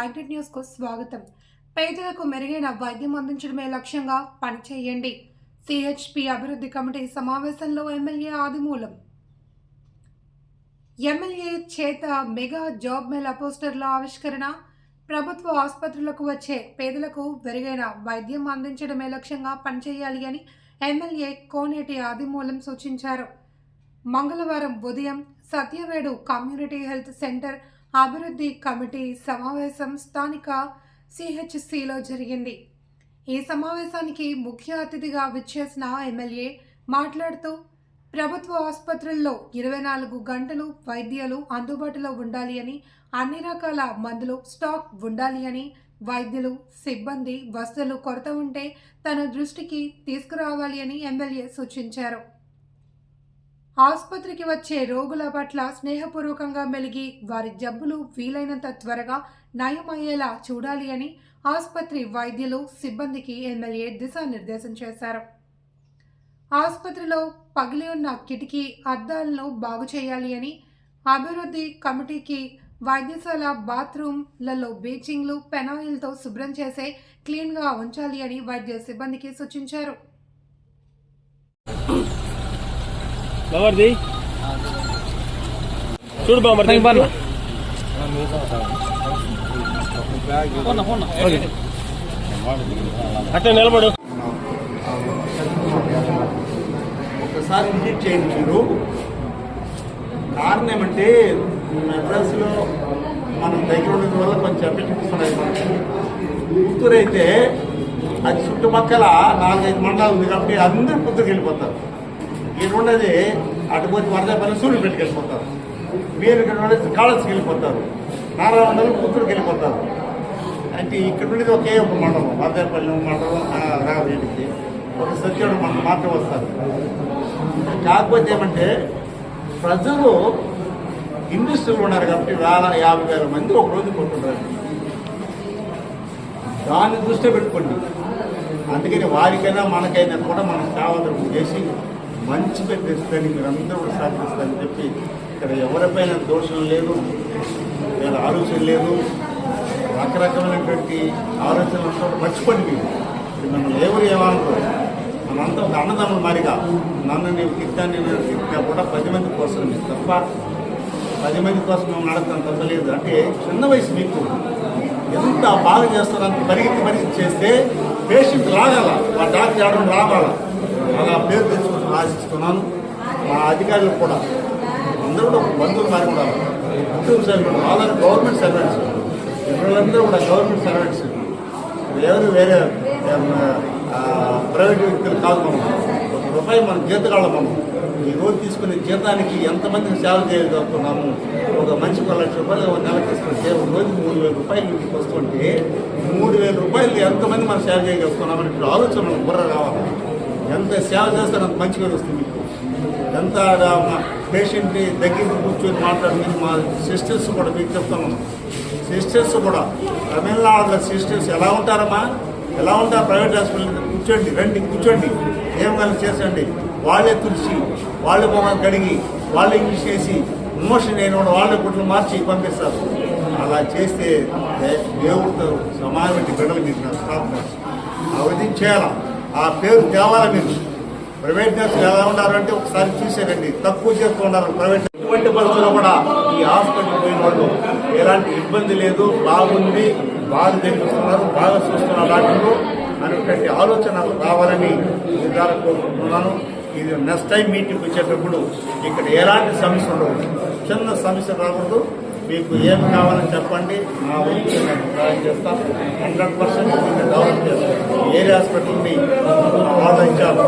Magnet న్యూస్కు స్వాగతం. పేదలకు మెరుగైన వైద్యం అందించడమే లక్ష్యంగా పనిచేయండి. సిహెచ్పి అభివృద్ధి కమిటీ సమావేశంలో ఎమ్మెల్యే ఆదిమూలం. ఎమ్మెల్యే చేత మెగా జాబ్ మేళా పోస్టర్ల ఆవిష్కరణ ప్రభుత్వ ఆసుపత్రులకు వచ్చే పేదలకు మెరుగైన వైద్యం అందించడమే లక్ష్యంగా పనిచేయాలి అని ఎమ్మెల్యే కోనేటి ఆదిమూలం సూచించారు. మంగళవారం ఉదయం సత్యవేడు కమ్యూనిటీ హెల్త్ సెంటర్ అభివృద్ధి కమిటీ సమావేశం స్థానిక సిహెచ్సిలో జరిగింది. ఈ సమావేశానికి ముఖ్య అతిథిగా విచ్చేసిన ఎమ్మెల్యే మాట్లాడుతూ ప్రభుత్వ ఆసుపత్రుల్లో ఇరవై నాలుగు గంటలు వైద్యాలు అందుబాటులో ఉండాలి అని అన్ని రకాల మందులు స్టాక్ ఉండాలి అని వైద్యులు సిబ్బంది వసతులు కొరత ఉంటే తన దృష్టికి తీసుకురావాలి అని ఎమ్మెల్యే సూచించారు. ఆసుపత్రికి వచ్చే రోగుల పట్ల స్నేహపూర్వకంగా మెలిగి వారి జబ్బులు వీలైనంత త్వరగా నయమయ్యేలా చూడాలి అని ఆసుపత్రి వైద్యులు సిబ్బందికి ఎమ్మెల్యే దిశానిర్దేశం చేశారు. ఆసుపత్రిలో పగిలి ఉన్న కిటికీ అద్దాలను బాగు చేయాలి అని అభివృద్ధి కమిటీకి వైద్యశాల బాత్రూంలలో బీచింగ్లు పెనాయిల్తో శుభ్రం చేసే క్లీన్గా ఉంచాలి అని వైద్య సిబ్బందికి సూచించారు. ఎవరిది చూడు బామ్మర్ది అట్లా నిలబడు. ఒకసారి విజిట్ చేయించారు కారణం ఏమంటే మెడ్రాస్లో మనం దగ్గర ఉండడం వల్ల కొంచెం మనకి పుత్తూరు అయితే అది చుట్టుపక్కల నాలుగైదు మండలాలు ఉంది కాబట్టి అందరూ పుత్తూరుకి వెళ్ళిపోతారు. ఇక్కడ ఉన్నది అటుపోతే వరదాపల్లి సూర్యుడు పెట్టుకెళ్ళిపోతారు మీరు ఇక్కడ ఉండేది కాళస్కి వెళ్ళిపోతారు. నారాయణలు పుత్తూరుకి వెళ్ళిపోతారు. అంటే ఇక్కడ ఉండేది ఒకే ఒక మండలం వరదాపల్లి మండలం రాగదేవికి ఒక సత్యుడు మండలం మాత్రం వస్తారు కాకపోతే ఏమంటే ప్రజలు ఇండస్ట్రీలు ఉన్నారు కాబట్టి వేల యాభై వేల మంది ఒక రోజు కొట్టున్నారు దాన్ని దృష్టిలో పెట్టుకోండి. అందుకని వారికైనా మనకైనా కూడా మనకు కావాలని చేసి మంచి పేరు తెస్తుందని మీరు అందరూ కూడా సాధిస్తారని చెప్పి ఇక్కడ ఎవరిపైన దోషం లేదు వేరే ఆలోచన లేదు రకరకమైనటువంటి ఆలోచనలు మర్చిపోండి మీరు. ఇప్పుడు మిమ్మల్ని ఎవరు ఏమనుకోరు? మనంతా ఒక అన్నదమ్ముల మారిగా నన్ను నీవు తిట్టా నేను కూడా పది మంది కోసం మీకు తప్ప పది మంది కోసం మేము నడతాం తప్ప అంటే చిన్న వయసు మీకు. ఎంత బాధ చేస్తారో అంత పరిగెత్తి పరిగెత్తి చేస్తే పేషెంట్ రాగల మా డాక్టర్ ఆడడం రావాల. అలా పేరు తెచ్చు ఆశిస్తున్నాను మా అధికారులు కూడా అందరూ కూడా బంధువులు మారి కూడా కుటుంబ సర్వెంట్ వాళ్ళని గవర్నమెంట్ సర్వెంట్స్ ఇతరులందరూ కూడా గవర్నమెంట్ సర్వెంట్స్ ఎవరు వేరే ప్రైవేట్ వ్యక్తులు కాదు మనం. ఒక రూపాయి మనం జీతగాళ్ళం మనం. ఈ రోజు తీసుకునే జీతానికి ఎంతమందికి సేవ చేయగలుగుతున్నాము? ఒక మనిషికి ఒక లక్ష రూపాయలు ఒక నెల తీసుకుంటే ఒక రోజు మూడు వేల రూపాయలు ఇంటికి వస్తుంటే మూడు వేల రూపాయలు ఎంతమంది మనం సేవ చేయగలుగుతున్నామని ఇప్పుడు ఆలోచన మనకు బుర్ర రావాలి. ఎంత సేవ చేస్తే అంత మంచి పేరు వస్తుంది మీకు. ఎంత పేషెంట్ని దగ్గరికి కూర్చొని మాట్లాడుతుంది మా సిస్టర్స్ కూడా మీకు చెప్తాను సిస్టర్స్ కూడా తమిళనాడులో సిస్టర్స్ ఎలా ఉంటారమ్మా? ఎలా ఉంటారు? ప్రైవేట్ హాస్పిటల్ కూర్చోండి రండి కూర్చోండి. ఏం కానీ చేసండి వాళ్ళే తులిచి వాళ్ళే మొహం కడిగి వాళ్ళే ఇంగ్లీష్ చేసి ఇమోషన్ అయిన కూడా వాళ్ళే గుడ్లు మార్చి పంపిస్తారు. అలా చేస్తే దే- దేవుడితో సమానమైన బిడ్డలు మీకు నా స్టాఫ్ ఆ ఆ పేరు తేవాల మీరు? ప్రైవేట్ నర్సులు ఎలా ఉన్నారంటే ఒకసారి చూసేయండి. తక్కువ చేస్తూ ఉన్నారు. ప్రైవేట్ ఎటువంటి పరిస్థితుల్లో కూడా ఈ హాస్పిటల్ పోయిన వాళ్ళు ఎలాంటి ఇబ్బంది లేదు బాగుంది బాగా తెప్పిస్తున్నారు బాగా చూస్తున్నారు డాక్టర్లు అనేటువంటి ఆలోచన రావాలని నిర్ధారణ కోరుకుంటున్నాను. ఇది నెక్స్ట్ టైం మీటింగ్ వచ్చేటప్పుడు ఇక్కడ ఎలాంటి సమస్య ఉండవు. చిన్న సమస్య రాకూడదు. మీకు ఏమి కావాలని చెప్పండి. నా వంతు నేను సహాయం చేస్తాను హండ్రెడ్ పర్సెంట్ డెవలప్ చేస్తాను ఏరియా హాస్పిటల్ని ఆర్డర్ ఇచ్చాను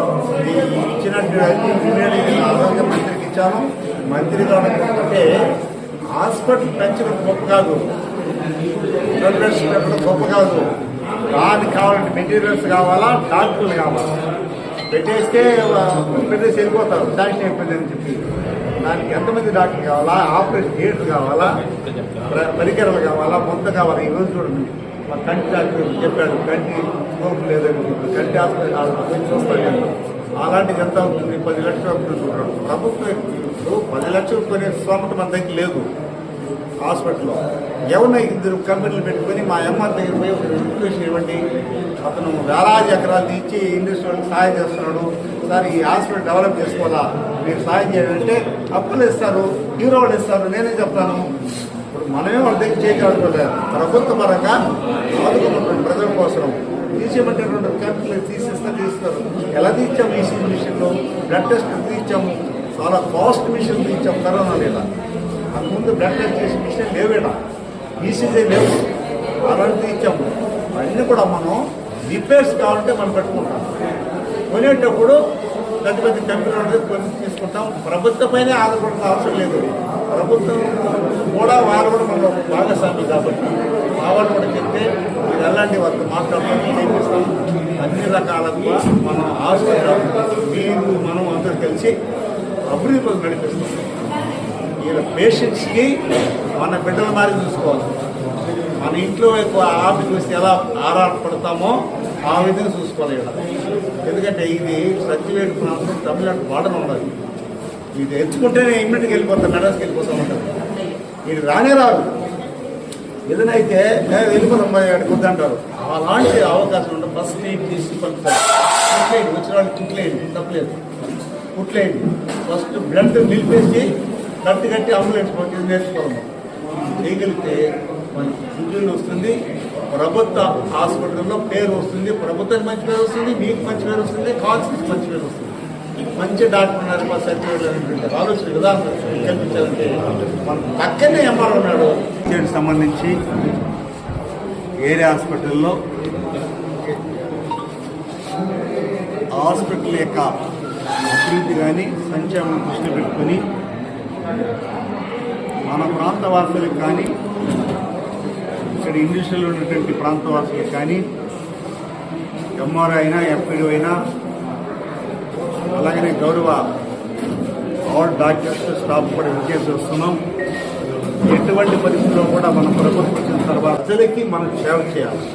ఇచ్చినట్టు ఆరోగ్య మంత్రికి ఇచ్చాను. మంత్రి అంటే హాస్పిటల్ పెంచడం గొప్ప కాదు. సర్వీస్ పెట్టడం గొప్ప కాదు. దానికి కావాలంటే మెటీరియల్స్ కావాలా? డాక్టర్లు కావాలా? పెట్టేస్తే పెట్టేసి వెళ్ళిపోతారు. శాంక్షన్ అయిపోయిందని చెప్పి. దానికి ఎంతమంది డాక్టర్ కావాలా? ఆపరేషన్ థియేటర్ కావాలా? పరికరాలు కావాలా? కొంత కావాలా? ఈరోజు చూడండి. మా కంటి డాక్టర్ చెప్పాడు కంటి స్కోప్ లేదని కంటి హాస్పిటల్ చూస్తాను అలాంటిది ఎంత అవుతుంది? పది లక్షలు అవుతుంది చూడండి. ప్రభుత్వం పది లక్షలు కొనే స్తోమత మన దగ్గర లేదు. హాస్పిటల్లో. ఎవరిన ఇద్దరు కంపెనీలు పెట్టుకొని మా ఎంఆర్ దగ్గర పోయి ఒక రిక్వెస్ట్ ఇవ్వండి. అతను వేలాది ఎకరాలు తీర్చి ఇండస్ట్రీ వాళ్ళకి సహాయం చేస్తున్నాడు. సార్ ఈ హాస్పిటల్ డెవలప్ చేసుకోవాలా? మీరు సహాయం చేయాలంటే అప్పులు ఇస్తారు హీరో వాళ్ళు ఇస్తారు నేనే చెప్తాను. ఇప్పుడు మనమే వాళ్ళ దగ్గర చేయగలుగుతుంది ప్రభుత్వ పరంగా ఆదుకున్నటువంటి ప్రజల కోసం తీసేయమంటేటువంటి క్యాంపులు తీసేస్తే తీస్తారు. ఎలా తీర్చాము ఈసీ మిషన్లు? బ్లడ్ టెస్ట్ తీర్చాము? చాలా కాస్ట్ మిషన్ తీర్చాము కరోనా లేదా అంతకుముందు బ్లడ్ టెస్ట్ చేసే మిషన్ లేవేడా ఈసీజీ లేవు. అలాంటి తీచ్చాము అన్నీ కూడా మనం రిపేర్స్ కావాలంటే మనం పెట్టుకుంటాం కొనేటప్పుడు పెద్ద పెద్ద కంపెనీలు పరిస్థితి తీసుకుంటాం. ప్రభుత్వంపైనే ఆధారపడాల్సిన అవసరం లేదు. ప్రభుత్వం కూడా వారు కూడా మన భాగస్వామి కాబట్టి మా వాళ్ళు కూడా చెప్తే మీరు ఎలాంటి వాళ్ళతో మాట్లాడతాం చేపిస్తాం అన్ని రకాలుగా మనం హాస్పిటల్ మీరు మనం అందరూ కలిసి అభివృద్ధి పనులు నడిపిస్తాం వీళ్ళ పేషెంట్స్కి మన బిడ్డల మారి చూసుకోవాలి. మన ఇంట్లో ఎక్కువ ఆఫీస్ వస్తే ఎలా ఆరాటపడతామో ఆ విధంగా చూసుకోవాలి ఇక్కడ ఎందుకంటే ఇది సత్యవేడు ప్రాంతం తమిళనాడు బార్డర్ ఉండదు ఇది ఎంచుకుంటేనే ఇమ్మీడియట్గా వెళ్ళిపోతాం మెడ్రాస్కి వెళ్ళిపోతాం ఉంటారు ఇది రానే రాదు. ఏదైతే మేము వెళ్ళిపోతాం మరి అక్కడికి వద్దంటారు. అలాంటి అవకాశం ఉంటుంది ఫస్ట్ ఎయిడ్ చేసి పంపుతారు కుట్లేయండి వచ్చిన వాళ్ళు కుట్లేయండి తప్పలేదు. కుట్లేయండి. ఫస్ట్ బ్లడ్ నిలిపేసి కట్టి కట్టి అంబులెన్స్ పంపించి నేర్చుకోవాలి. చేయగలిగితే మనకి ఉద్యోగం వస్తుంది. ప్రభుత్వ హాస్పిటల్లో పేరు వస్తుంది. ప్రభుత్వానికి మంచి పేరు వస్తుంది మీకు మంచి పేరు వస్తుంది కాన్స్టిట్యూట్ మంచి పేరు వస్తుంది. మంచి డాక్టర్ ఉన్నారు మా సర్టిఫికేట్ ఆలోచన విధానం కల్పించాలంటే మన పక్కనే ఎంఆర్ ఉన్నాడు. దీనికి సంబంధించి ఏరియా హాస్పిటల్లో హాస్పిటల్ యొక్క అభివృద్ధి కానీ సంక్షేమం దృష్టి పెట్టుకొని మన ప్రాంత వాసులకు కానీ ఇక్కడ ఇండస్ట్రీలో ఉన్నటువంటి ప్రాంతవాసులకు కానీ ఎంఆర్ఐ అయినా ఎంపీడీ అయినా అలాగనే గౌరవ ఆల్ డాక్టర్స్ స్టాఫ్ కూడా విజయం చేస్తున్నాం ఎటువంటి పరిస్థితుల్లో కూడా మన ప్రభుత్వం వచ్చిన తర్వాత ప్రజలకి మనం సేవ చేయాలి.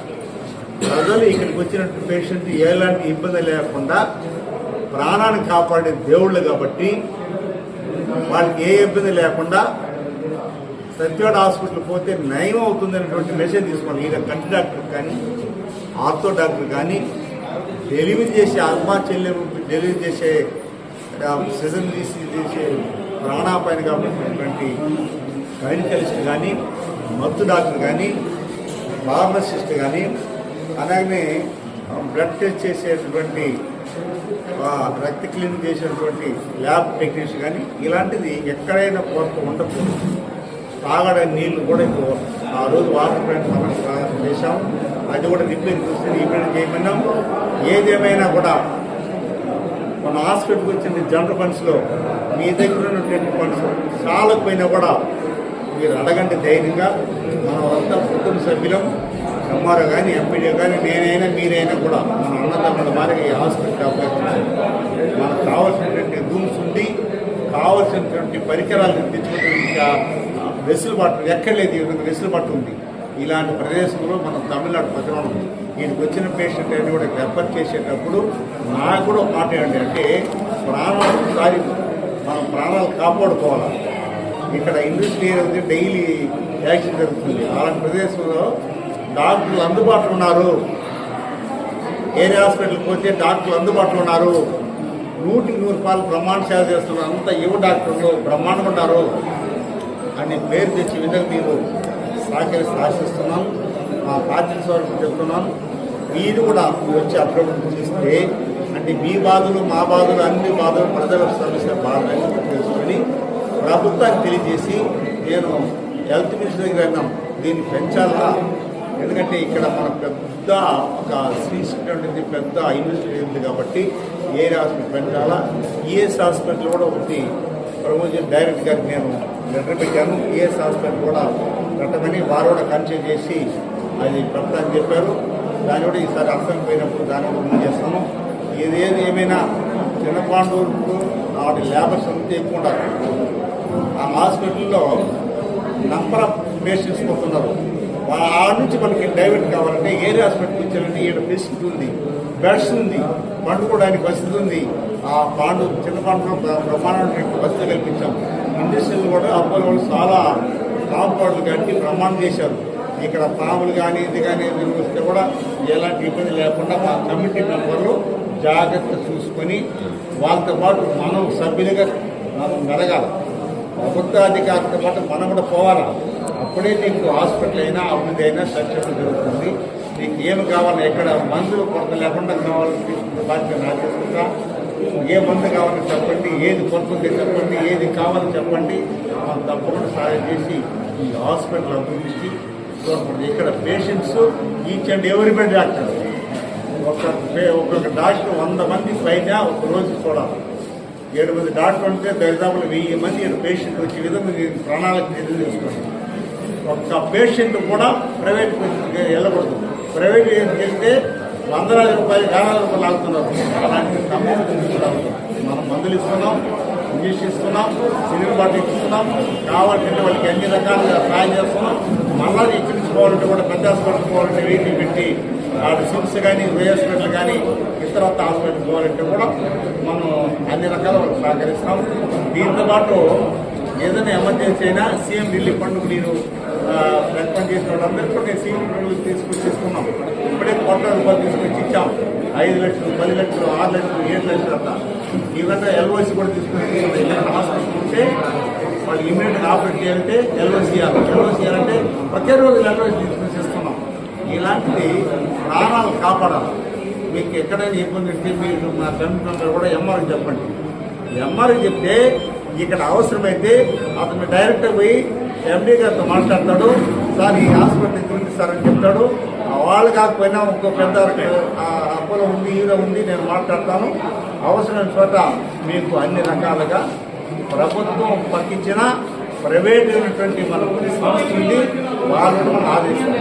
ప్రజలు ఇక్కడికి వచ్చినట్టు పేషెంట్ ఎలాంటి ఇబ్బంది లేకుండా ప్రాణాన్ని కాపాడే దేవుళ్ళు కాబట్టి వాళ్ళకి ఏ ఇబ్బంది లేకుండా సత్యవాడ హాస్పిటల్ పోతే నయం అవుతుంది అనేటువంటి మెసేజ్ తీసుకోండి ఈయన కంటి డాక్టర్ కానీ ఆర్థో డాక్టర్ కానీ డెలివరీ చేసే అల్మా చెల్లెలు డెలివరీ చేసే సీజన్ తీసి చేసే ప్రాణాపాయన కాబట్టి గైనకలిస్ట్ కానీ మత్తు డాక్టర్ కానీ ఫార్మసిస్ట్ కానీ అలాగే బ్లడ్ టెస్ట్ చేసేటువంటి రక్త క్లీన్ చేసేటువంటి ల్యాబ్ టెక్నీషియన్ కానీ ఇలాంటిది ఎక్కడైనా కొరత ఉండకూడదు. తాగడానికి నీళ్ళు కూడా ఎక్కువ. ఆ రోజు వాటర్ ప్లాంట్ సమస్య చేశాం. అది కూడా రిపేర్ చూస్తే రిపేర్ చేయమన్నాం. ఏదేమైనా కూడా మన హాస్పిటల్కి వచ్చిన జనరల్ ఫండ్స్లో మీ దగ్గర ఉన్నటువంటి ఫండ్స్ చాలకపోయినా కూడా మీరు అడగండి ధైర్యంగా. మనం అంతా కుటుంబ సభ్యులం. ఎంఆర్ఓ కానీ ఎంపీడీఓ కానీ నేనైనా మీరైనా కూడా మన అన్నదమ్ముల వారికి ఈ హాస్పిటల్ డెవలప్ మనకు కావాల్సినటువంటి రూమ్స్ ఉండి కావాల్సినటువంటి పరికరాలు తెచ్చుకునే వెసులుబాటు ఎక్కడ లేదు ఈ వెసులుబాటు ఉంది. ఇలాంటి ప్రదేశంలో మనం తమిళనాడు ప్రజలు ఈయనకు వచ్చిన పేషెంట్ అని కూడా రెఫర్ చేసేటప్పుడు నాకు కూడా ఒక మాట ఏంటి అంటే ప్రాణాలు సారి మనం ప్రాణాలు కాపాడుకోవాలి? ఇక్కడ ఇండస్ట్రీ అనేది డైలీ యాక్సిడెంట్ జరుగుతుంది అలాంటి ప్రదేశంలో డాక్టర్లు అందుబాటులో ఉన్నారు. ఏరియా హాస్పిటల్కి పోతే డాక్టర్లు అందుబాటులో ఉన్నారు. నూటికి నూరు రూపాయలు బ్రహ్మాండ సేవ చేస్తున్నారు అంతా యువ డాక్టర్లు బ్రహ్మాండంగా ఉన్నారు. అని పేరు తెచ్చే విధంగా మీరు సహకరిస్తూ ఆశిస్తున్నాం. మా పార్టీ వరకు చెప్తున్నాం. మీరు కూడా వచ్చి అప్రోడ్ చేస్తే అంటే మీ బాధలు మా బాధలు అన్ని బాధలు ప్రజల సమస్య బాధలు తెలుసుకొని ప్రభుత్వానికి తెలియజేసి నేను హెల్త్ మినిస్టర్ దగ్గర అన్నాం దీన్ని పెంచాలా ఎందుకంటే ఇక్కడ మన పెద్ద ఒక శ్రీసినటువంటి పెద్ద ఇండస్ట్రీ ఉంది కాబట్టి ఏరియా హాస్పిటల్ పెంచాలా? ఈఎస్ హాస్పిటల్ కూడా ఒకటి ప్రమోషన్ డైరెక్ట్ గారికి నేను లెటర్ పెట్టాను. ఈఎస్ హాస్పిటల్ కూడా పెట్టమని వారు కూడా కన్సల్ట్ చేసి అది ప్రస్తుతానికి చెప్పారు. దాని కూడా ఈసారి అర్థం పోయినప్పుడు దాన్ని కూడా చేస్తాము. చేస్తాను ఏదేది ఏమైనా చిన్నపాండూరుకు వాటి లేబర్స్ అంతా ఎక్కువ ఉండాలి ఆ హాస్పిటల్లో నంబర్ ఆఫ్ పేషెంట్స్ పోతున్నారు. వా- ఆ నుంచి మనకి డైవర్ట్ కావాలంటే ఏరియా హాస్పిటల్కి వచ్చారంటే ఈడ ఫెసిలిటీ ఉంది. బెడ్స్ ఉంది. పండుకోవడానికి వసతి ఉంది. ఆ పాండు చిన్న పాండులో బ్రహ్మాండమైన వసతి కల్పించాం. ఇండస్ట్రీలు కూడా అబ్బాయిలు వాళ్ళు చాలా కాంపౌండ్లు కట్టి ప్రమాణం చేశారు. ఇక్కడ పాములు కానీ ఇది కానీ ఇది వస్తే కూడా ఎలాంటి ఇబ్బంది లేకుండా మా కమిటీ మెంబర్లు జాగ్రత్త చూసుకొని వాళ్ళతో పాటు మనం సభ్యులుగా మనం మెరగాలి ప్రభుత్వ అధికారితో పాటు మనం కూడా పోవాలా? అప్పుడే నీకు హాస్పిటల్ అయినా అభివృద్ధి అయినా సక్సెస్ జరుగుతుంది. నీకు ఏమి కావాలి ఎక్కడ మందులు కొరత లేకుండా కావాలని తీసుకున్న బాధ్యత నా ఏ మందు కావాలని చెప్పండి ఏది కొనుక్కుంటే చెప్పండి ఏది కావాలని చెప్పండి మనం తప్పకుండా సహాయం చేసి ఈ హాస్పిటల్ అభివృద్ధి ఇక్కడ పేషెంట్స్ ఈచ్ అండ్ ఎవరి డాక్టర్. ఒక ఒక్కొక్క డాక్టర్ వంద మంది పైన ఒక రోజు చూడాలి ఏడు మంది డాక్టర్ ఉంటే దరిదాపులు వెయ్యి మంది పేషెంట్ వచ్చే విధంగా ప్రణాళిక చర్యలు తీసుకోండి. ఒక్క పేషెంట్ కూడా ప్రైవేట్ వెళ్ళకూడదు. ప్రైవేట్ వెళ్తే వందల రూపాయలు వేలాది రూపాయలు ఆగుతున్నారు అలాంటి ఖమ్మం మనం మందులు ఇస్తున్నాం ఇంగ్లీష్ ఇస్తున్నాం సినిమా బాటిల్ ఇస్తున్నాం కావాలంటే వాళ్ళకి అన్ని రకాలుగా సాయం చేస్తున్నాం. మళ్ళా ఇచ్చించుకోవాలంటే పోవాలంటే కూడా పెద్ద హాస్పిటల్ పోవాలంటే వీటిని పెట్టి వాటి సిమ్స్ కానీ వే హాస్పిటల్ కానీ ఇతర హాస్పిటల్ పోవాలంటే కూడా మనం అన్ని రకాల వాళ్ళకి సహకరిస్తాం. దీంతో పాటు ఏదైనా ఎమర్జెన్సీ అయినా సీఎం రిలీఫ్ ఫండ్ మీరు రికమెండ్ చేసిన వాళ్ళందరికీ కూడా నేను సీఎం రిలీఫ్ కోట్ల రూపాయలు తీసుకొచ్చి ఇచ్చాం. ఐదు లక్షలు పది లక్షలు ఆరు లక్షలు ఏడు లక్షలు అట్లా ఇవన్నీ ఎల్ఓసి కూడా తీసుకొచ్చి హాస్పిటల్ ఉంటే వాళ్ళు ఇమీడియట్ ఆపరేట్ చేయాలంటే ఎల్ఓసి ఇవ్వాలి ఎల్ఓసి ఇవ్వాలంటే ఒకే రోజు ఎల్ఓసి తీసుకొచ్చి ఇస్తున్నాం ఇలాంటిది ప్రాణాలు కాపాడాలి. మీకు ఎక్కడైనా ఇబ్బంది ఉంటే మీరు మా కమిటీ కూడా ఎంఆర్కి చెప్పండి. ఎంఆర్కి చెప్తే ఇక్కడ అవసరమైతే అతను డైరెక్ట్గా పోయి ఎండీ గారితో మాట్లాడతాడు. సార్ ఈ హాస్పిటల్ చూపిస్తారని చెప్తాడు. వాళ్ళు కాకపోయినా ఇంకో పెద్ద అప్పులో ఉంది ఈరో ఉంది నేను మాట్లాడతాను. అవసరం చోట మీకు అన్ని రకాలుగా ప్రభుత్వం పక్కించిన ప్రైవేట్ అయినటువంటి మన సంస్థ ఉంది వాళ్ళు మనం ఆదేశం